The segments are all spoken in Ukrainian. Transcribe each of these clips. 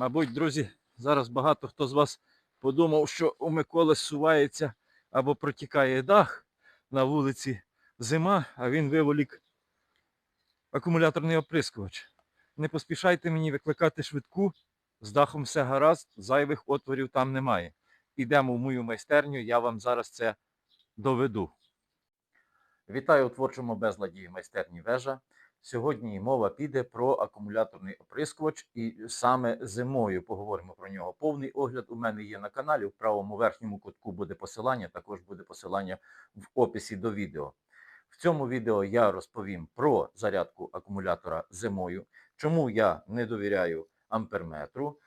Мабуть, друзі, зараз багато хто з вас подумав, що у Миколи сувається або протікає дах на вулиці зима, а він виволік акумуляторний оприскувач. Не поспішайте мені викликати швидку, з дахом все гаразд, зайвих отворів там немає. Ідемо в мою майстерню, я вам зараз це доведу. Вітаю у творчому безладі майстерні вежа. Сьогодні мова піде про акумуляторний оприскувач, і саме зимою поговоримо про нього. Повний огляд у мене є на каналі. В правому верхньому кутку буде посилання, також буде посилання в описі до відео. В цьому відео я розповім про зарядку акумулятора зимою, чому я не довіряю амперметру,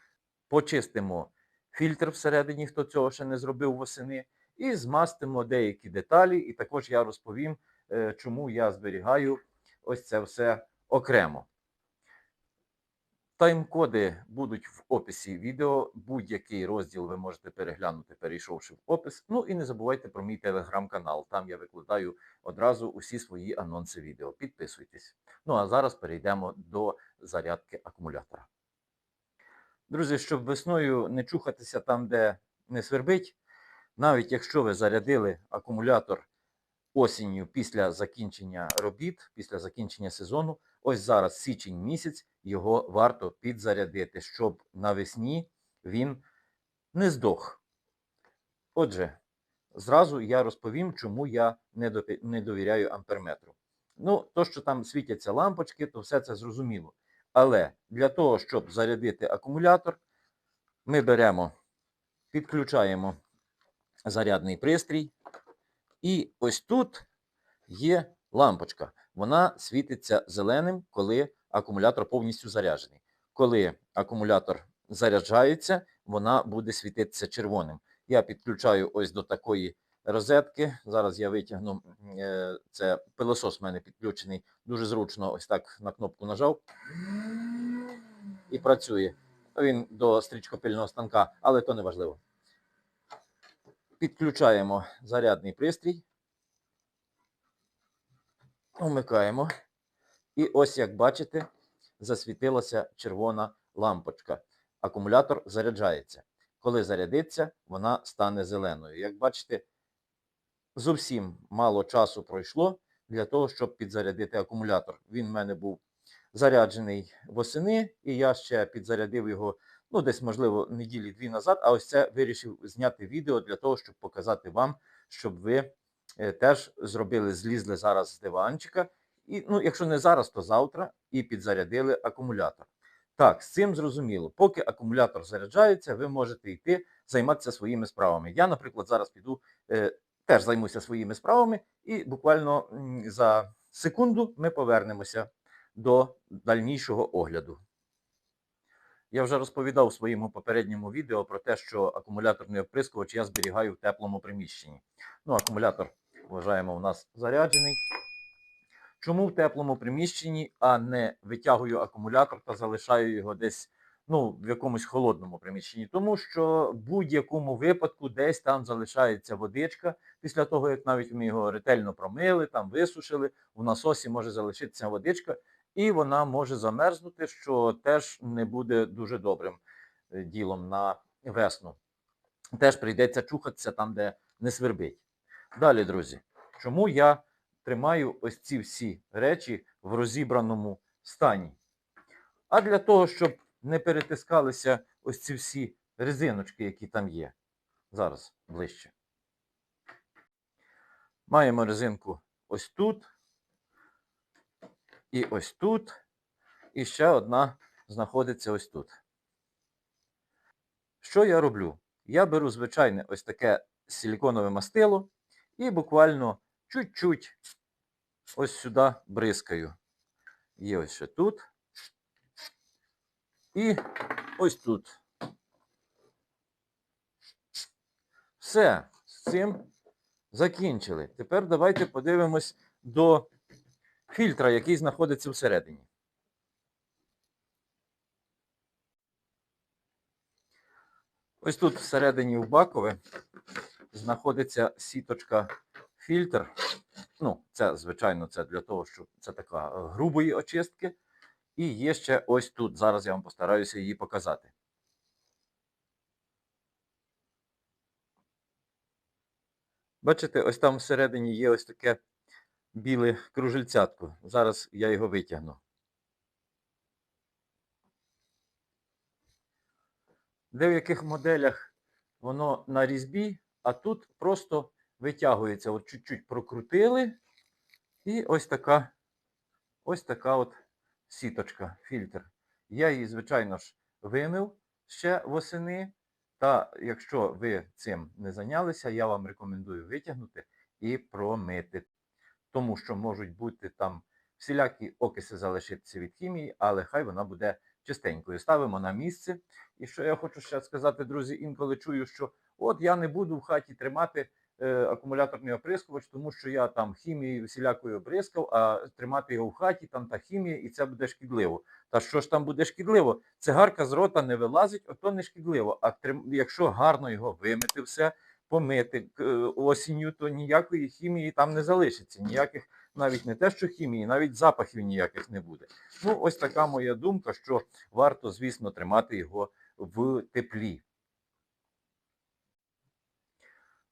почистимо фільтр всередині, хто цього ще не зробив восени, і змастимо деякі деталі. І також я розповім, е, чому я зберігаю ось це все окремо. Тайм-коди будуть в описі відео. Будь-який розділ ви можете переглянути, перейшовши в опис. Ну і не забувайте про мій телеграм-канал. Там я викладаю одразу усі свої анонси відео. Підписуйтесь. Ну а зараз перейдемо до зарядки акумулятора. Друзі, щоб весною не чухатися там, де не свербить, навіть якщо ви зарядили акумулятор осінню після закінчення робіт, після закінчення сезону, ось зараз січень місяць, його варто підзарядити, щоб навесні він не здох. Отже, зразу я розповім, чому я не довіряю амперметру. Ну, то, що там світяться лампочки, то все це зрозуміло. Але для того, щоб зарядити акумулятор, ми беремо, підключаємо зарядний пристрій. І ось тут є лампочка. Вона світиться зеленим, коли акумулятор повністю заряджений. Коли акумулятор заряджається, вона буде світитися червоним. Я підключаю ось до такої розетки. Зараз я витягну е, це пилосос в мене підключений. Дуже зручно, ось так на кнопку нажав і працює. Він до стрічкопильного станка, але то не важливо. Підключаємо зарядний пристрій. Вмикаємо. І ось, як бачите, засвітилася червона лампочка. Акумулятор заряджається. Коли зарядиться, вона стане зеленою. Як бачите, зовсім мало часу пройшло для того, щоб підзарядити акумулятор. Він в мене був заряджений восени, і я ще підзарядив його ну, десь, можливо, неділі дві назад, а ось це вирішив зняти відео для того, щоб показати вам, щоб ви е, теж зробили, злізли зараз з диванчика. І, ну, якщо не зараз, то завтра і підзарядили акумулятор. Так, з цим зрозуміло. Поки акумулятор заряджається, ви можете йти займатися своїми справами. Я, наприклад, зараз піду, е, теж займуся своїми справами, і буквально за секунду ми повернемося до дальнішого огляду. Я вже розповідав у своєму попередньому відео про те, що акумуляторний оприскувач я зберігаю в теплому приміщенні. Ну, акумулятор, вважаємо, у нас заряджений. Чому в теплому приміщенні, а не витягую акумулятор та залишаю його десь ну, в якомусь холодному приміщенні? Тому що в будь-якому випадку десь там залишається водичка. Після того, як навіть ми його ретельно промили, там висушили, в насосі може залишитися водичка, і вона може замерзнути, що теж не буде дуже добрим е, ділом на весну. Теж прийдеться чухатися там, де не свербить. Далі, друзі, чому я тримаю ось ці всі речі в розібраному стані? А для того, щоб не перетискалися ось ці всі резиночки, які там є. Зараз ближче. Маємо резинку ось тут. І ось тут. І ще одна знаходиться ось тут. Що я роблю? Я беру звичайне ось таке силіконове мастило і буквально чуть-чуть ось сюди бризкаю. Є ось ще тут. І ось тут. Все, з цим закінчили. Тепер давайте подивимось до фільтра, який знаходиться всередині. Ось тут всередині в бакове знаходиться сіточка фільтр. Ну, це, звичайно, це для того, що це така е, грубої очистки. І є ще ось тут. Зараз я вам постараюся її показати. Бачите, ось там всередині є ось таке біле кружельцятко. Зараз я його витягну. Де В деяких моделях воно на різьбі, а тут просто витягується. От чуть-чуть прокрутили. І ось така, ось така от сіточка, фільтр. Я її, звичайно ж, вимив ще восени. Та якщо ви цим не зайнялися, я вам рекомендую витягнути і промити. Тому що можуть бути там всілякі окиси залишитися від хімії, але хай вона буде чистенькою. Ставимо на місце. І що я хочу ще сказати, друзі, інколи чую, що от я не буду в хаті тримати е, акумуляторний оприскувач, тому що я там хімією всілякою оприскав, а тримати його в хаті, там та хімія, і це буде шкідливо. Та що ж там буде шкідливо? Цигарка з рота не вилазить, ото не шкідливо. А трим... якщо гарно його вимити все, помити е, осінню, то ніякої хімії там не залишиться. Ніяких навіть не те, що хімії, навіть запахів ніяких не буде. Ну, ось така моя думка, що варто, звісно, тримати його в теплі.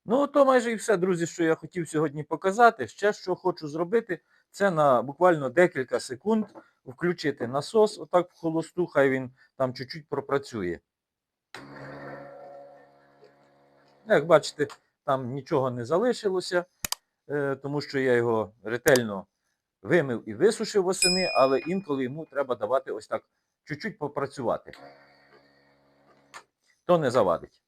Ну, то майже і все, друзі, що я хотів сьогодні показати. Ще що хочу зробити, це на буквально декілька секунд включити насос, отак в холосту, хай він там чуть-чуть пропрацює. Як бачите, там нічого не залишилося, е, тому що я його ретельно вимив і висушив восени, але інколи йому треба давати ось так чуть-чуть попрацювати. То не завадить.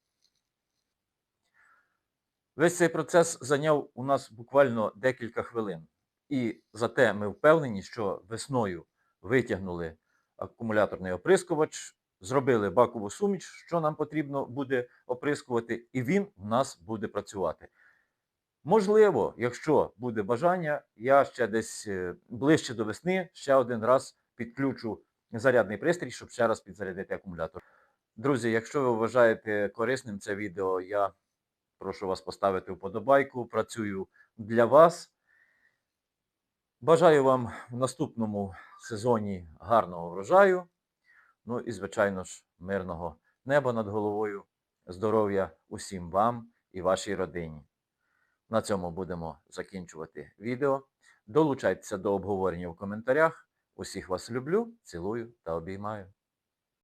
Весь цей процес зайняв у нас буквально декілька хвилин. І зате ми впевнені, що весною витягнули акумуляторний оприскувач, зробили бакову суміч, що нам потрібно буде оприскувати, і він в нас буде працювати. Можливо, якщо буде бажання, я ще десь е, ближче до весни ще один раз підключу зарядний пристрій, щоб ще раз підзарядити акумулятор. Друзі, якщо ви вважаєте корисним це відео, я прошу вас поставити вподобайку. Працюю для вас. Бажаю вам в наступному сезоні гарного врожаю. Ну і, звичайно ж, мирного неба над головою, здоров'я усім вам і вашій родині. На цьому будемо закінчувати відео. Долучайтеся до обговорення в коментарях. Усіх вас люблю, цілую та обіймаю.